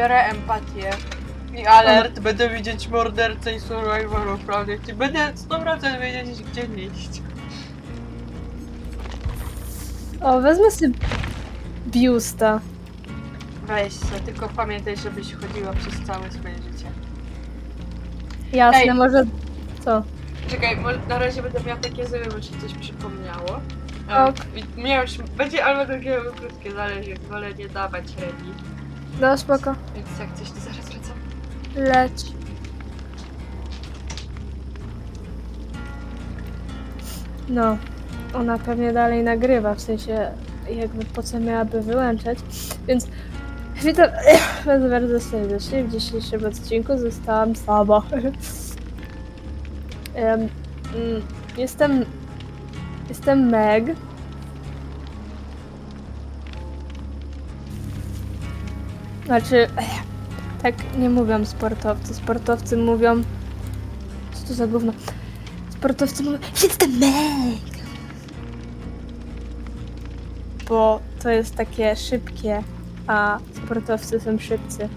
Biorę empatię. I alert, będę widzieć mordercę i survivorów, prawda? I Będę 100% wiedzieć, gdzie iść. O, wezmę sobie biusta. Weź się, tylko pamiętaj, żebyś chodziła przez całe swoje życie. Jasne, Ej. może... Co? Czekaj, na razie będę miała takie zły, bo ci coś przypomniało. Ok. Miałem już, będzie albo takie albo krótkie, zależy, wolę nie dawać ready. No, spoko. Więc jak coś, to zaraz wracam. Leć. No, ona pewnie dalej nagrywa, w sensie jakby po co miałaby wyłączać, więc witam was bardzo serdecznie. W dzisiejszym odcinku zostałam sama. Mm, jestem... Jestem Meg. Znaczy, tak nie mówią sportowcy. Sportowcy mówią... Co to za gówno? Sportowcy mówią, jestem Meg! Bo to jest takie szybkie, a sportowcy są szybcy.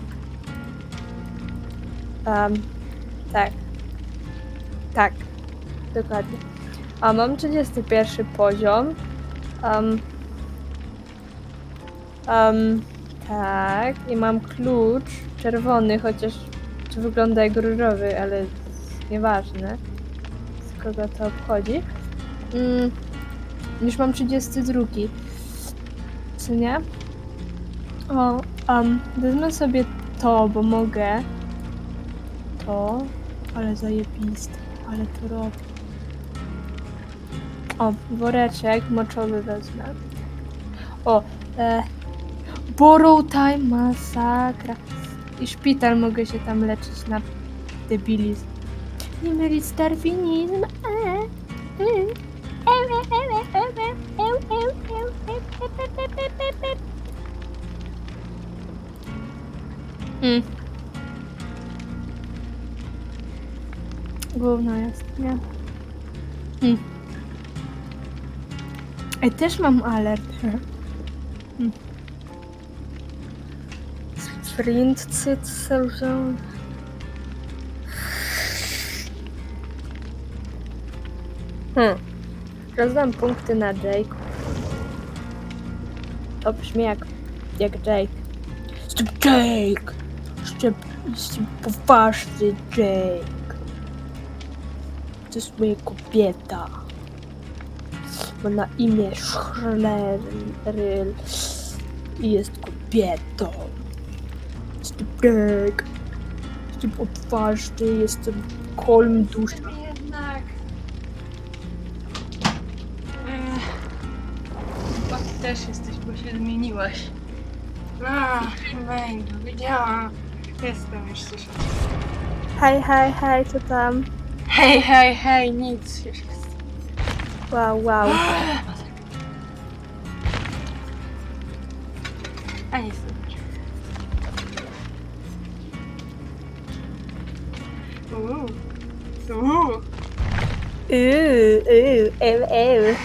Um, tak. Tak. Dokładnie. A mam 31 poziom. Um, um, tak. I mam klucz czerwony, chociaż czy wygląda jak różowy, ale nieważne. Z kogo to obchodzi. Mm, już mam 32. Co nie? O, um, wezmę sobie to, bo mogę. To, ale zajebiste, ale to robi. O, woreczek moczowy wezmę. O, e, Borrow Time, masakra. I szpital mogę się tam leczyć na debilizm. Nie mylić z darwinizm. Mm. Główno jest, nie? Mm. Ej, też mam alert. Mm. Sprint cycel zone. Hmm. Rozdam punkty na Jake. To brzmi jak, jak Jake. Jestem Jake! Jestem, jestem poważny Jake. To jest moja kobieta. Ma na imię Schleryl i jest kobietą. Jake. Jestem odważny, jestem kolm duszy. Jednak. Chyba ty też jesteś, bo się zmieniłaś. A, Wejdu, widziałam. Jestem już coś. Hej, hej, hej, co tam? Hej, hej, hej, nic. Już jest. Wow, wow. A nic. Uuu. Uuu. Uuu, uuu, ew, ew.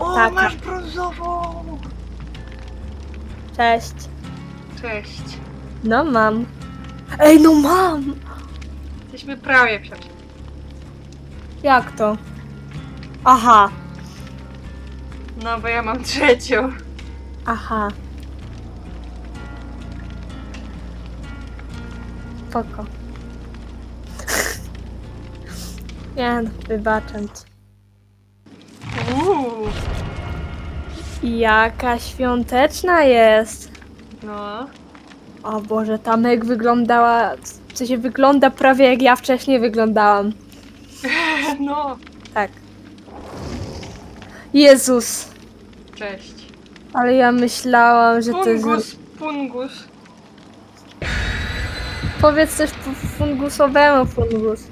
O, Taka. masz brązową! Cześć. Cześć. No mam. Ej, no mam! Jesteśmy prawie przecież. Jak to? Aha, No, bo ja mam trzecią. aha. Spoko. Nie no, wybaczam ci. Uuu. Jaka świąteczna jest! No. O Boże, ta Meg wyglądała... W sensie wygląda prawie jak ja wcześniej wyglądałam. No. Tak. Jezus! Cześć. Ale ja myślałam, że to jest... Fungus. Powiedz coś fu- fungusowemu, fungus.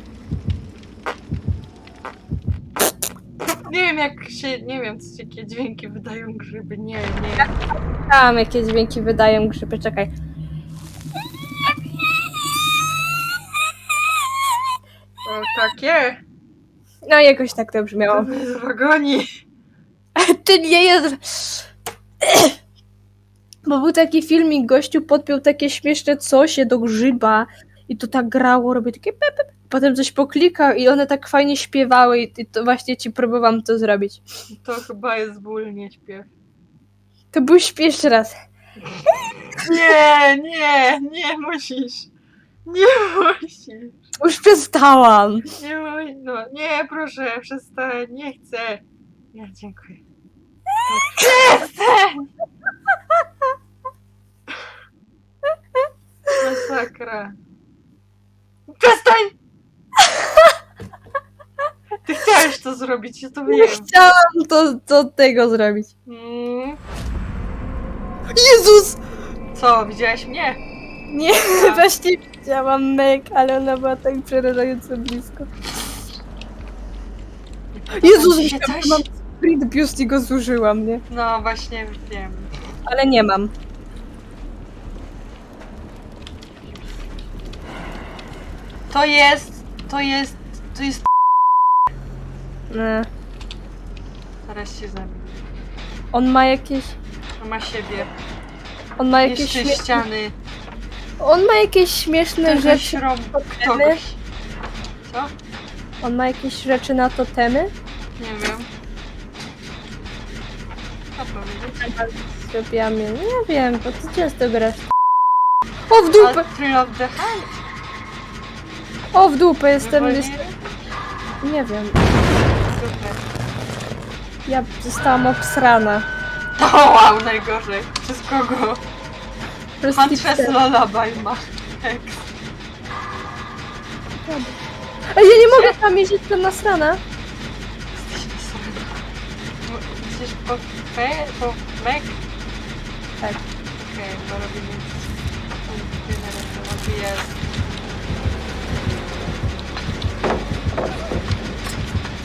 Nie wiem jak się, nie wiem co jakie dźwięki wydają grzyby, nie, nie. Tam jakie dźwięki wydają grzyby, czekaj. O, takie? No jakoś tak to brzmiało. To jest w wagoni. Ty nie jest... Bo był taki filmik, gościu podpiął takie śmieszne cosie do grzyba i to tak grało, robię takie pe, pe, pe. Potem coś poklikał i one tak fajnie śpiewały i, to właśnie ci próbowałam to zrobić. To chyba jest ból, nie śpiew. To był śpiesz raz. Nie, nie, nie musisz. Nie musisz. Już przestałam. Nie, no, nie, proszę, przestań, nie chcę. Nie, dziękuję. Przestań! Masakra. Przestań! Ty chciałeś to zrobić, ja to Nie wiem. chciałam to, to tego zrobić. Mm, Jezus! co, widziałaś mnie? Nie, właśnie widziałam Meg, ale ona była tak przerażająco blisko. Jezus, Ci się myślałam, coś? że mam sprint boost i go zużyłam, nie? No właśnie wiem. Ale nie mam. To jest, to jest, to jest... Nie. Zaraz się zabiję. On ma jakieś... On ma siebie. On ma jakieś Jeszcze śmieszne... ściany. On ma jakieś śmieszne Ktoś rzeczy. totemy? Ktoś. Co? On ma jakieś rzeczy na totemy? Nie wiem. Co powiedzieć? Zrobiłam je. Nie wiem, bo ty często grasz. O w dupę! A Thrill of the Hunt? O w dupę jestem... Wywolnili? Nie wiem. Ja zostałam obsrana. O wow, najgorzej. Przez kogo? Przez Huntress. Lullaby ma. Ej, ja nie mogę tam jeździć, jestem nasrana. Jesteś po fe? Po mek? Tak. Okej, bo robimy... Jest.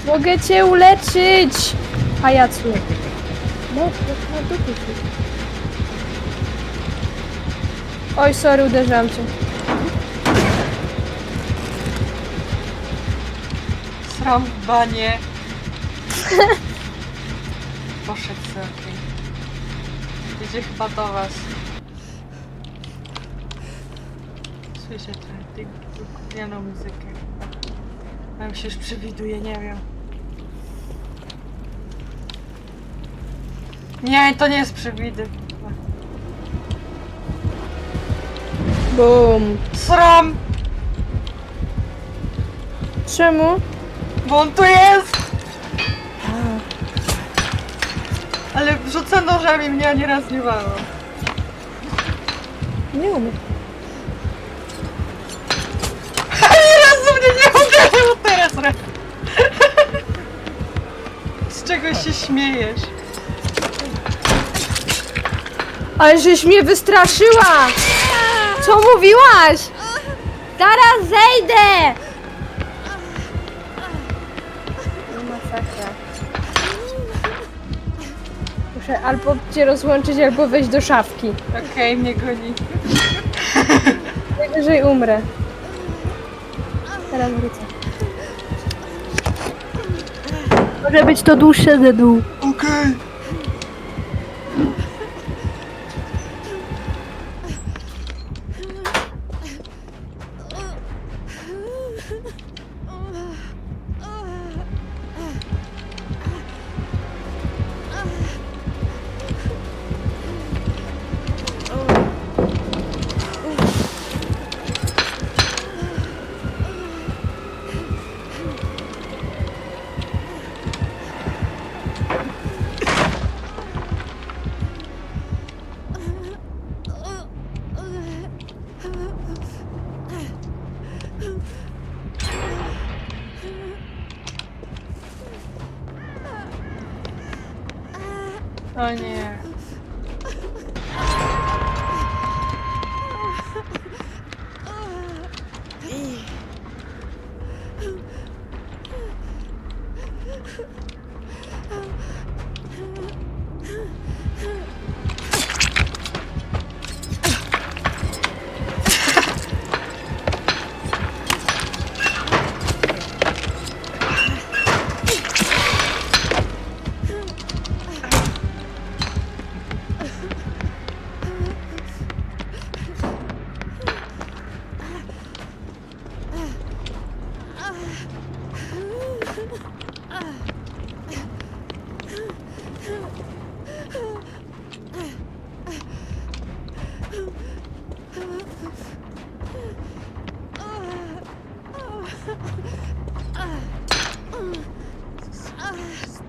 Mogę cię uleczyć! Pajacu. No, na. Oj, sorry, uderzałam cię. Sram w banie. Poszedł sobie. Idzie chyba do was. Słyszę trochę tej gównianą muzykę. Tam się już przewiduje, nie wiem. Nie, to nie jest przewidy. Bum. Sram! Czemu? Bo on tu jest! Ale wrzuca nożami mnie, a nieraz nie walą. Nie umiem. Ani razu mnie nie uderzył teraz! Z czego się śmiejesz? Ale żeś mnie wystraszyła! Co mówiłaś? Zaraz zejdę! Masakra. Muszę albo cię rozłączyć, albo wejść do szafki. Okej, mnie goni. Najwyżej umrę. Teraz wrócę. Może być to dłuższe ze dół. Okej. O nie.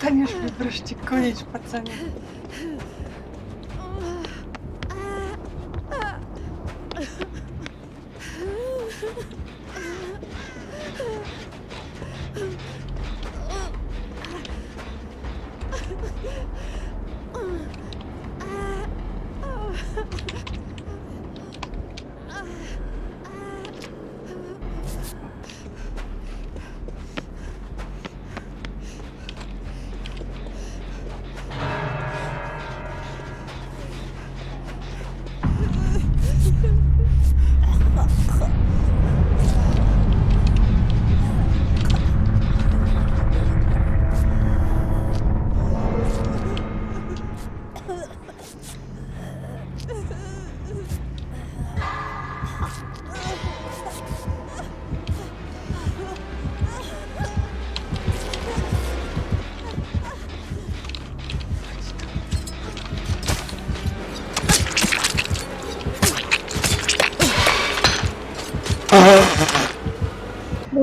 конечно, брашти, конечно, пацаны.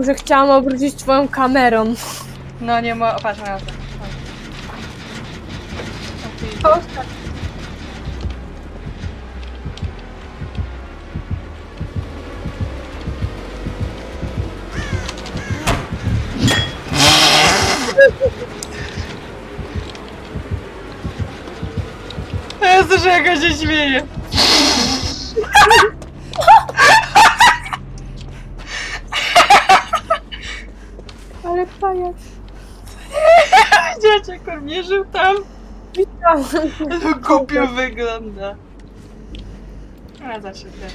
Może chciałam obrócić twoją kamerą. No nie ma... Patrz na to. Jezu, że jakoś się śmieje. Ale pajac. Widzicie, jak on mierzył tam? No głupio wygląda. A zawsze te.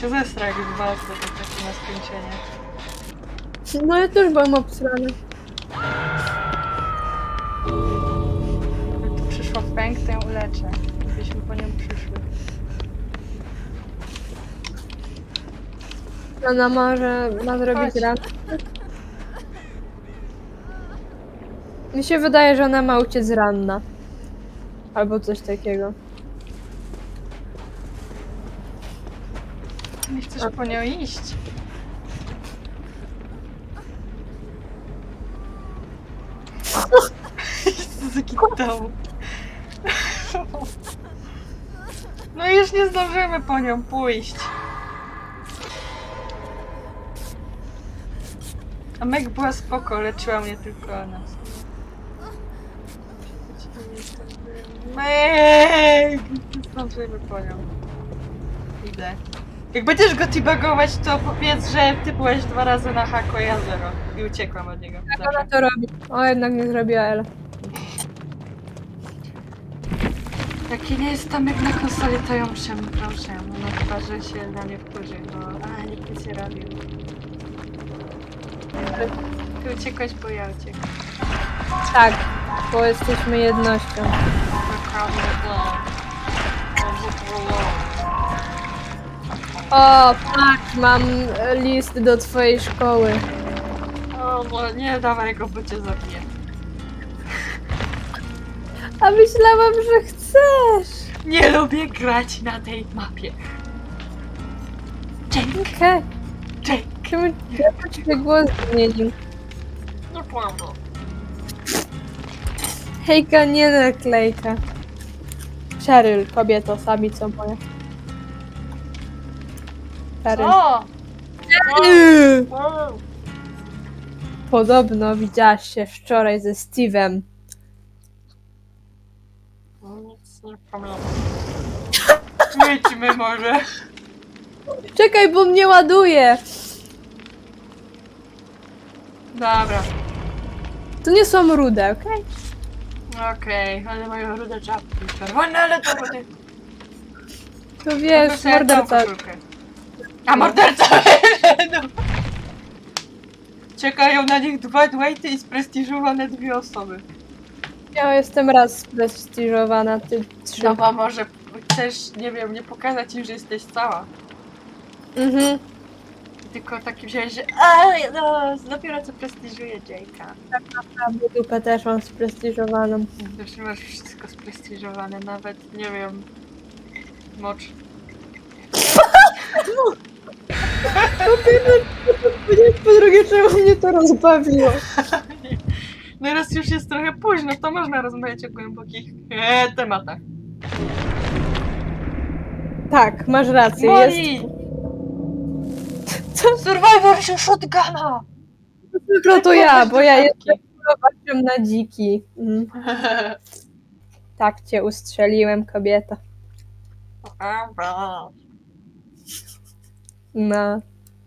Się zestra jak z was, to tak takie na skończenie. No ja też byłam obsrana. Gdyby tu przyszła pęk, to ją uleczę. Gdybyśmy po nią przyszły. Ona może ma zrobić Chodź. ranę. Mi się wydaje, że ona ma uciec ranna. Albo coś takiego. Nie chcesz po nią iść? Zakitał. No i już nie zdążymy po nią pójść. A Meg była spoko, leczyła mnie tylko ona. Nie zdążymy po nią. Idę. Jak będziesz go teabagować, to powiedz, że ty byłeś dwa razy na haku, a ja zero. I uciekłam od niego. Jak ona to robi? O, jednak nie zrobiła Ela. Jak nie jest tam jak na konsoli, to ją. No chyba, że się na mnie wkurzy, bo... A, nikt nic nie robił. Ty uciekłeś, bo ja uciekłam. Tak, bo jesteśmy jednością. No. O, tak, mam list do twojej szkoły. O, bo nie dawaj go, bo cię zabiję. A myślałam, że chcesz. Nie lubię grać na tej mapie. Okej, Jake, czemu ciebie głos zmienił? naprawdę. Hejka, nie naklejka. Cheryl, kobieto, samico moja. Cheryl. O! Yy. Wow. Podobno widziałaś się wczoraj ze Steve'em. Nic nie pamiętam. Myćmy może. Czekaj, bo mnie ładuje! Dobra. To nie są rude, okej? Okej, ale mają rude czapki. Czerwone, ale to rude. To wiesz, morderca. A morderca! no. Czekają na nich dwa Dwighty i sprestiżowane dwie osoby. Ja jestem raz sprestiżowana, ty trzy. No bo może chcesz, nie wiem, nie pokazać im, że jesteś cała. Mhm. Tylko taki wziąłeś, że a, no, dopiero co prestiżuje Jake'a. A dupę też mam sprestiżowaną. Zresztą masz wszystko sprestiżowane, nawet, nie wiem, mocz. Po drugie, czemu mnie to rozbawiło? No teraz już jest trochę późno, to można rozmawiać o głębokich e, tematach. Tak, masz rację. Jest... Moli! Survivor się shotguna! Tylko to ja, bo ja jestem zobaczyłem na dziki. Mm. Tak cię ustrzeliłem, kobieta. No.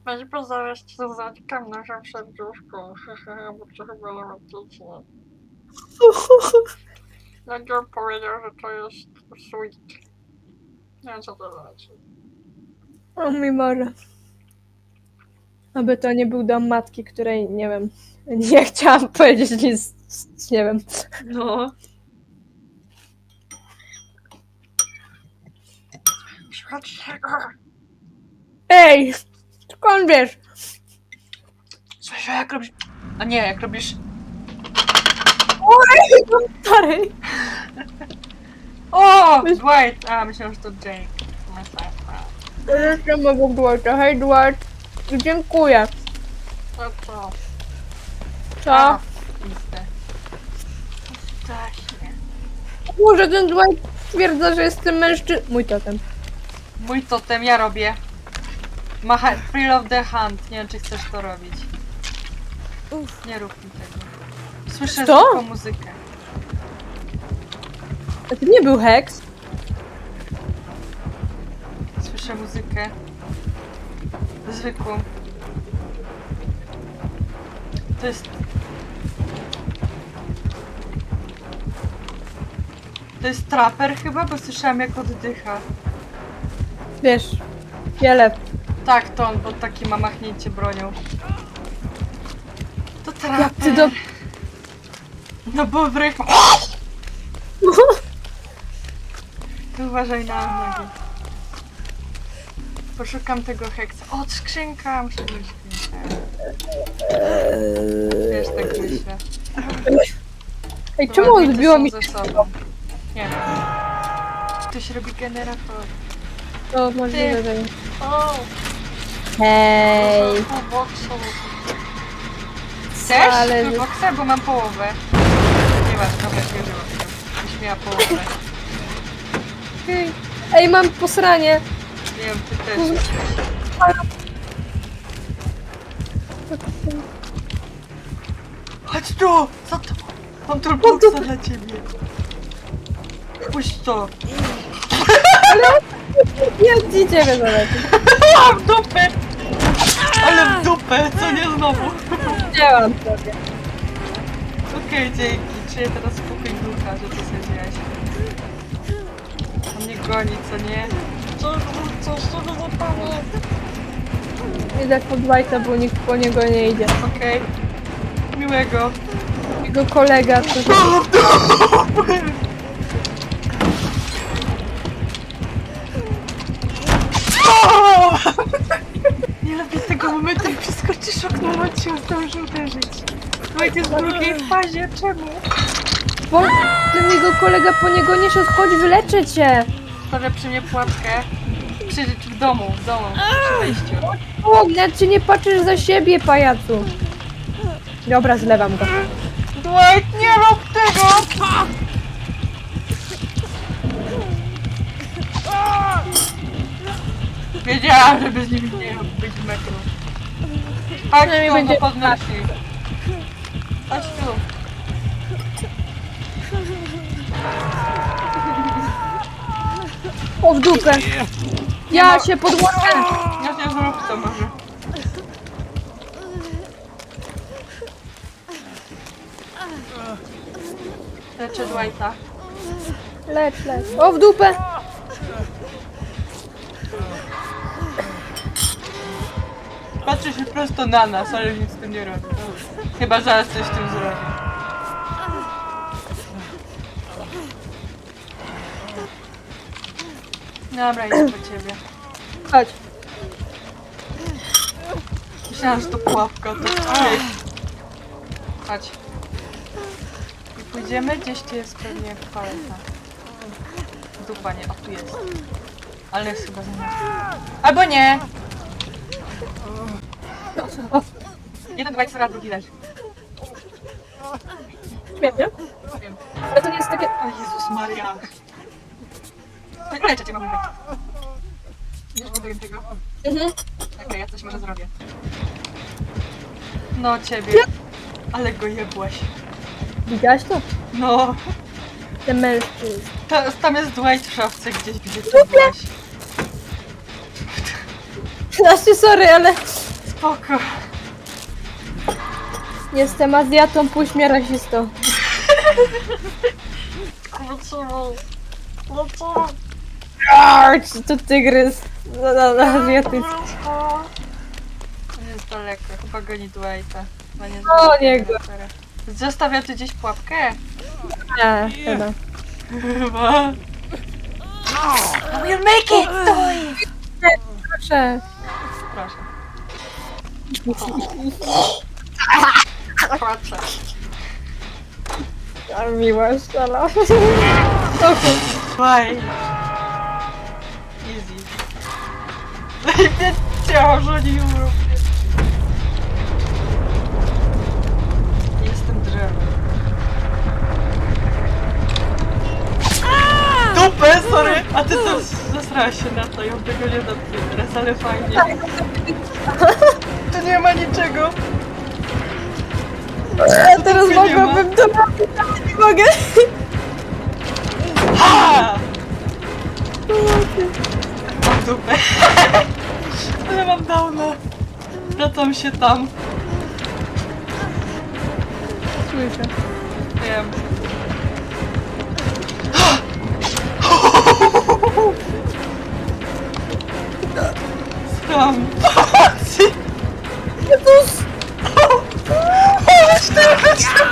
Będzie pozwalać ci zatkam naszą serduszką, bo to chyba romantycznie. Nagor powiedział, że to jest sweet. Nie wiem co to znaczy. O mój Boże. Aby to nie był dom matki, której, nie wiem, nie chciałam powiedzieć nic, nie wiem. No. Ej! Skąd wiesz? Słyszę jak robisz... A nie, jak robisz... Stary! O! Dwight! A, myślałem, że to Jake. Jeszcze mogę Dwighta. Hej Dwight. Dziękuję. To co? Co? Listę. Strasznie. Może ten Dwight twierdza, że jestem mężczyzną. Mój totem. Mój totem ja robię. Macha Thrill of the Hunt. Nie wiem, czy chcesz to robić. Nie rób mi tego. Słyszę Co? tylko muzykę. A to nie był heks? Słyszę muzykę. Zwykłą. To jest... To jest traper chyba, bo słyszałam jak oddycha. Wiesz, wiele. Tak, to on, bo taki ma machnięcie bronią. To traper. Jak ty do... No bo w. Tu uważaj na nogi. Poszukam tego heksa. O, skrzynka! Muszę Wiesz, tak myślę. Ej, czemu bity odbiło są mi ze sobą. Nie. Ktoś robi generator. to możliwe, że nie. O! Hej! Chcesz? Ale- Bo chcę, bo mam połowę. Nie masz, dobra, nie używam tego. Byś miała połowę. Hej. Ej, mam posranie! Nie wiem, ty też. Tu! Co to? Mam toolboxa dla ciebie. Puść to. Ja ci ciebie. Mam w dupę! Ale w dupę, co nie znowu. Wzięłam sobie. Okej, dzięki. Czuję teraz spokój ducha, że to sądziłaś. On mnie goni, co nie? Co, co, co to za panie? Idę po Dwighta, bo nikt po niego nie idzie. Okej. Miłego. Jego kolega, co... Nie lubię tego momentu, jak przeskoczysz okno, on cię zdąży uderzyć. Wojtek jest w drugiej fazie, czemu? Bo ten jego kolega po niego nie szedł, chodź wyleczę cię! Może przy mnie pułapkę. Przy, w domu, w domu, przy wejściu. Ci nie patrzysz za siebie, pajacu! Dobra, zlewam go. Dwight, nie rób tego! Wiedziałam, że bez nimi nie być metru. Chodź Przynajmniej tu, będzie- go podnosi. Chodź tu. O, w dupę! Ja się podłączę! Ja się zrób to może. Dwighta. Lecz, lecz. O, w dupę! Patrzy się prosto na nas, ale nic z tym nie robi. Chyba zaraz coś z tym zrobi. Dobra, idę po ciebie. Chodź. Myślałam, że to pułapka, to Ej. Chodź. Pójdziemy, gdzieś tu jest pewnie paleta. Dupa nie, o tu jest. Ale jest chyba zamiast. Albo nie! Jeden, dwa, ekstra, drugi leży. Śmiesznie. Nie wiem. Ale to nie jest takie... O Jezus Maria. Tak leczę cię, mam mówię. Nie powiem tego. Mhm. Okej, ja coś może zrobię. No ciebie. Ale go jebłaś. Widziałaś to? No. Ten mężczyzn. Ta, tam jest Dwight w szafce gdzieś, gdzie ty byłaś. Znaczy, sorry, ale Spoko. jestem Azjatą, mnie rasistą. Wróciło. Wróciło. Arch, to tygrys. No, no, no, azjatycki. To jest daleko, chyba goni Dwighta. No nie O, nie go. Zostawia tu gdzieś pułapkę? Nie, chyba. Chyba. We'll make it! Proszę. Proszę. Patrzę. A miła szczela. Bye. Easy. Wiedziałam, że Dupę, sorry! A ty też zasrałaś się na to on tego nie dotknie teraz, ale fajnie. Tu nie ma niczego. Ja teraz Tu nie ma. mogłabym to robić, ale nie mogę. Ha! Mam dupę. Ale mam downa. Wracam się tam. Słyszę. Wiem. Skam. Jezus! Chodź tu, chodź tu.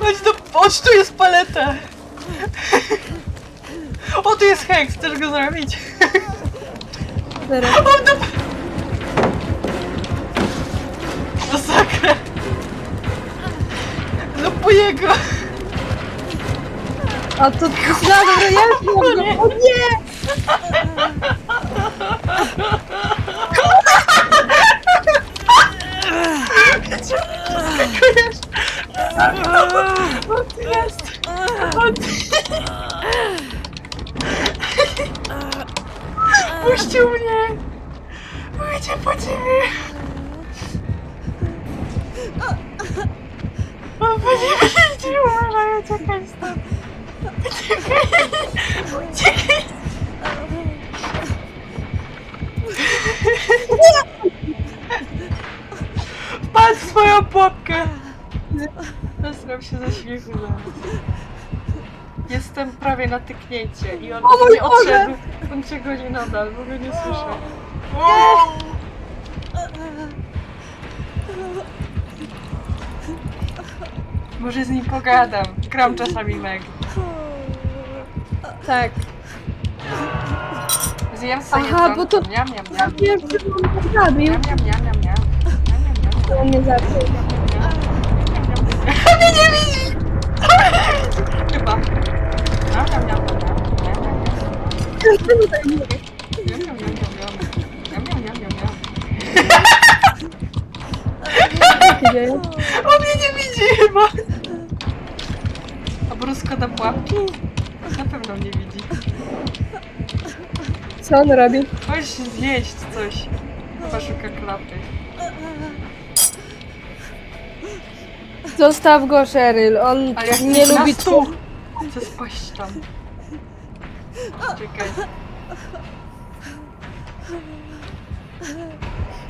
Chodź tu, chodź tu jest paleta. O, tu jest heks, chcesz go zrobić? Zero. O, dupę. Jego. A to myślałam, że ja już mogę. O nie! Skakujesz. O, ty jest. O, ty. Puścił mnie. Pójdzie po ciebie. Po nie widzi, uważaj, uciekaj stąd. Uciekaj. Uciekaj. Patrz swoją pułapkę! Zesram się ze śmiechu zaraz. Jestem prawie na tyknięcie i on O mój nie odszedł. On cię goni nadal, bo go nie słyszę. Może z nim pogadam. Gram czasami Meg. Tak. Zjem sobie Aha, bo to- Miam, miam, miam. Ja wiem, że on mnie zabił. Miam, miam, miam, miam, miam. Miam, miam, miam, To on mnie zabił. Mnie nie widzi! Chyba. Miam, miam, miam, miam, miam, miam, miam. Tak mówię? Miam, miam, miam, miam, miam. Miam, miam, miam, miam, miam. Co się dzieje? On mnie nie widzi chyba! A brusko na pułapki? Na pewno mnie widzi. Co on robi? Chodź zjeść coś. Chyba szuka klapy. Zostaw go, Cheryl. On Ale jak nie lubi stół! Chcę spaść tam. Czekaj.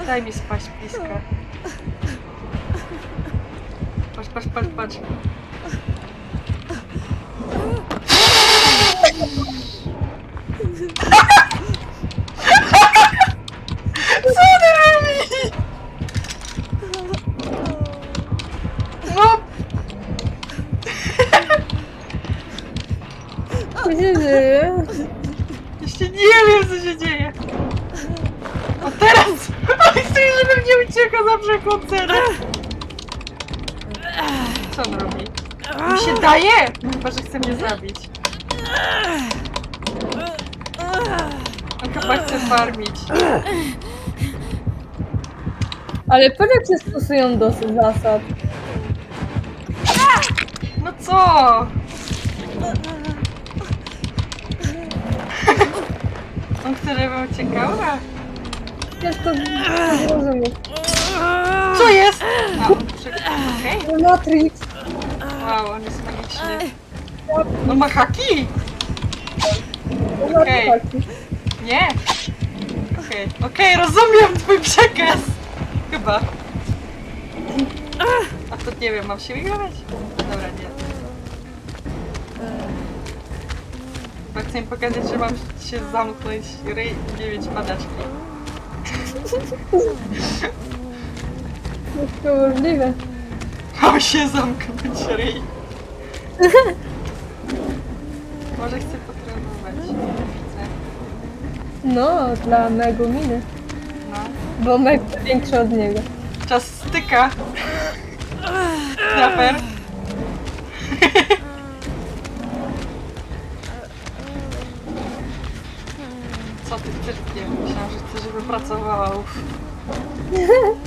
Daj mi spaść bliska. Patrz, patrz, patrz, patrz. Co on robi? No! Co się dzieje? Jeszcze nie wiem, co się dzieje. A teraz! Oj, chcę, żebym nie uciekał za brzeg koncerem. Co on robi? Mi się daje! Chyba, że chce mnie zabić. On chyba chce farmić. Ale patrz jak się stosują do zasad. No co? On chce, żebym uciekała? Ciężko zrozumieć. Co jest? A, on przy... Okej. Matrix. Wow, on jest magiczny. On ma haki? Okej. Nie. Okej, okej, rozumiem twój przekaz. Chyba. A to nie wiem, mam się wygrać? Dobra, nie. Chyba chcę im pokazać, że mam się zamknąć ryj i nie mieć padaczki. Jest to możliwe. Mam się zamknąć ryj. Może chcę potrenować. No, dla Meguminy. No. Bo Meg jest większy od niego. Czas styka. Traper. Co ty? Nie wiem, myślałam, że chcesz, żeby pracowała. Uff.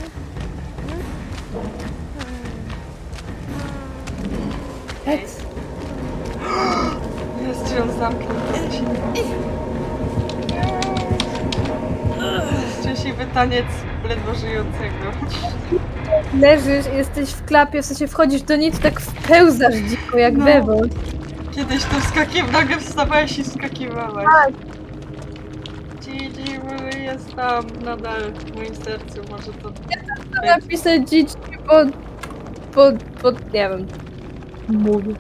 Taniec ledwo żyjącego. Leżysz, jesteś w klapie, w sensie wchodzisz do niej, to tak wpełzasz dziko, jak No. Kiedyś to wskakiw, nagle wstawałeś i wskakiwałaś. Tak. Gigi, może jest tam nadal w moim sercu, może to... Chcę napisać dzieci, bo, bo, bo, nie wiem, mówi.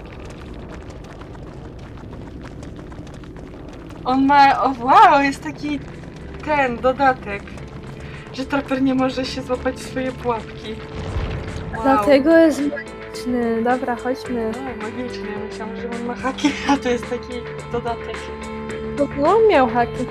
On ma, o wow, jest taki ten dodatek, że traper nie może się złapać w swoje pułapki. Wow. Dlatego jest magiczny. Dobra, chodźmy. O, magicznie, myślałam, że on ma haki, a to jest taki dodatek. No, on miał haki.